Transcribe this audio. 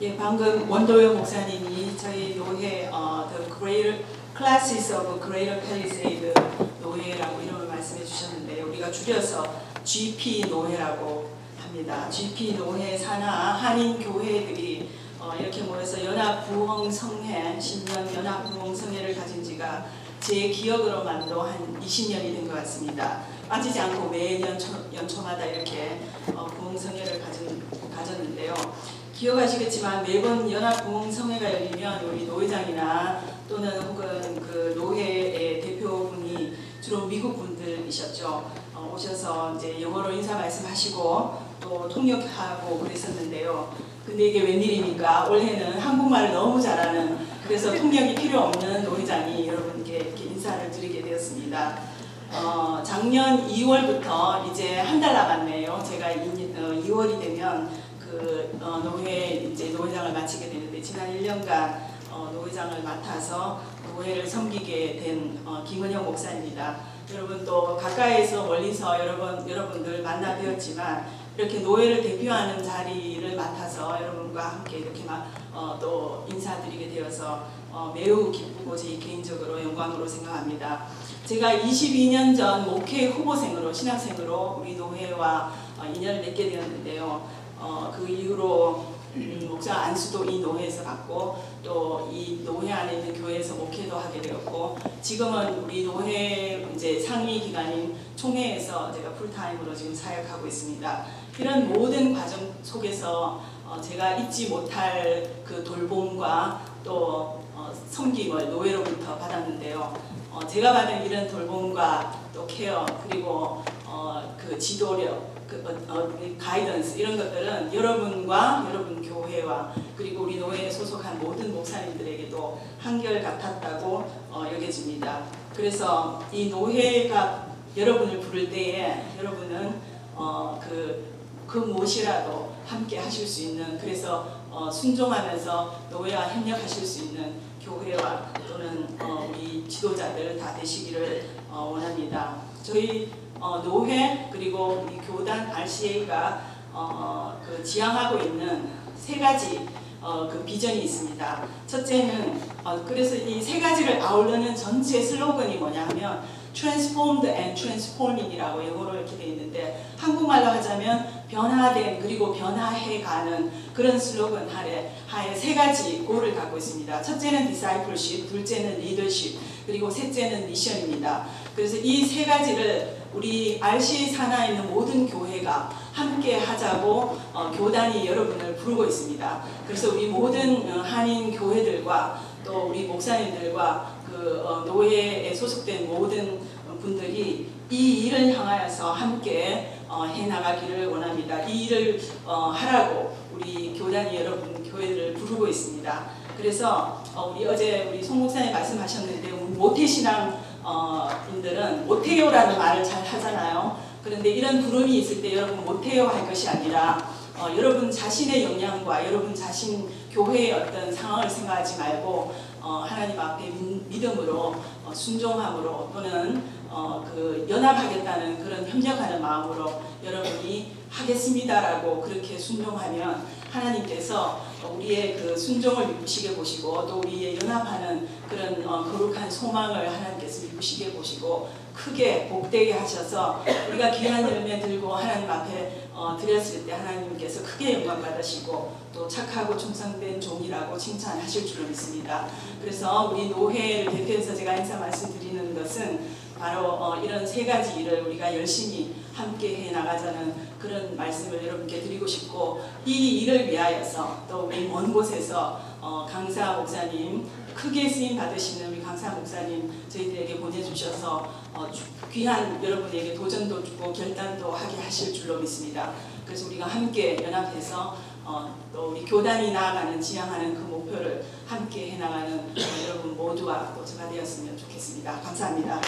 예, 방금 원도영 목사님이 저희 노회 어, The Greater Classes of Greater Palisade 노회라고 이름을 말씀해 주셨는데 우리가 줄여서 GP 노회라고 합니다. GP 노회 산하 한인 교회들이 어, 이렇게 모여서 연합 부흥 성회 신년 연합 부흥 성회를 가진 지가 제 기억으로만도 한 20년이 된 것 같습니다. 빠지지 않고 매년 초, 연초마다 이렇게 어, 부흥 성회를 가진, 가졌는데요. 기억하시겠지만 매번 연합 부흥 성회가 열리면 우리 노회장이나 또는 혹은 그 노회의 대표분이 주로 미국 분들이셨죠. 어, 오셔서 이제 영어로 인사 말씀하시고 또 통역하고 그랬었는데요. 근데 이게 웬일입니까? 올해는 한국말을 너무 잘하는 그래서 통역이 필요 없는 노회장이 여러분께 인사를 드리게 되었습니다. 어, 작년 2월부터 이제 한 달 남았네요. 제가 2, 월이 되면 그 어, 노회 이제 노회장을 마치게 되는데 지난 1년간 어, 노회장을 맡아서 노회를 섬기게 된 어, 김은영 목사입니다. 여러분 또 가까이에서 멀리서 여러분 여러분들 만나 뵈었지만 이렇게 노회를 대표하는 자리를 맡아서 여러분과 함께 이렇게 막, 어, 또 인사드리게 되어서 어, 매우 기쁘고 제 개인적으로 영광으로 생각합니다. 제가 22년 전 목회 후보생으로 신학생으로 우리 노회와 어, 인연을 맺게 되었는데요. 어, 그 이후로 음, 목사 안수도 이 노회에서 받고 또 이 노회 안에 있는 교회에서 목회도 하게 되었고 지금은 우리 노회 이제 상위 기관인 총회에서 제가 풀타임으로 지금 사역하고 있습니다. 이런 모든 과정 속에서 어, 제가 잊지 못할 그 돌봄과 또 어, 섬김을 노회로부터 받았는데요. 어, 제가 받은 이런 돌봄과 또 케어 그리고 어, 그 지도력, 그 어, 어, 가이던스 이런 것들은 여러분과 여러분 교회와 그리고 우리 노회에 소속한 모든 목사님들에게도 한결 같았다고 어, 여겨집니다. 그래서 이 노회가 여러분을 부를 때에 여러분은 어, 그, 그 무엇이라도 함께 하실 수 있는 그래서 어, 순종하면서 노회와 협력하실 수 있는 교회와 또는 어, 우리 지도자들 다 되시기를 어, 원합니다. 저희 어, 노회 그리고 우리 교단 RCA가 어, 그 지향하고 있는 세 가지 어, 그 비전이 있습니다. 첫째는 어, 그래서 이 세 가지를 아우르는 전체 슬로건이 뭐냐면 transformed and transforming이라고 영어로 이렇게 되어 있는데 한국말로 하자면 변화된 그리고 변화해가는 그런 슬로건 하에, 하에 세 가지 고를 갖고 있습니다. 첫째는 discipleship, 둘째는 leadership, 그리고 셋째는 미션입니다. 그래서 이 세 가지를 우리 RC 산하에 있는 모든 교회가 함께 하자고 어, 교단이 여러분을 부르고 있습니다. 그래서 우리 모든 어, 한인 교회들과 또 우리 목사님들과 그 어, 노예에 소속된 모든 분들이 이 일을 향하여서 함께 어, 해 나가기를 원합니다. 이 일을 어, 하라고 우리 교단이 여러분 교회를 부르고 있습니다. 그래서 어, 우리 어제 우리 송 목사님 말씀하셨는데 모태신앙 어, 분들은 못해요라는 말을 잘 하잖아요. 그런데 이런 부름이 있을 때 여러분 못해요 할 것이 아니라 어, 여러분 자신의 역량과 여러분 자신 교회의 어떤 상황을 생각하지 말고 어, 하나님 앞에 민- 믿음으로 어, 순종함으로 또는 어, 그 연합하겠다는 그런 협력하는 마음으로 여러분이 하겠습니다라고 그렇게 순종하면 하나님께서 우리의 그 순종을 미루시게 보시고 또 우리의 연합하는 그런 어, 거룩한 소망을 하나님께서 미루시게 보시고 크게 복되게 하셔서 우리가 귀한 열매 들고 하나님 앞에 어, 드렸을 때 하나님께서 크게 영광 받으시고 또 착하고 충성된 종이라고 칭찬하실 줄로 믿습니다. 그래서 우리 노회를 대표해서 제가 인사 말씀드리는 것은 바로 어, 이런 세 가지 일을 우리가 열심히 함께 해 나가자는 그런 말씀을 여러분께 드리고 싶고 이 일을 위하여서 또 우리 먼 곳에서 어, 강사 목사님 크게 쓰임 받으시는 우리 강사 목사님 저희들에게 보내주셔서 어, 주- 귀한 여러분에게 도전도 주고 결단도 하게 하실 줄로 믿습니다. 그래서 우리가 함께 연합해서 어, 또 우리 교단이 나아가는 지향하는 그 목표를 함께 해나가는 어, 여러분 모두와 또 제가 되었으면 좋겠습니다. 감사합니다.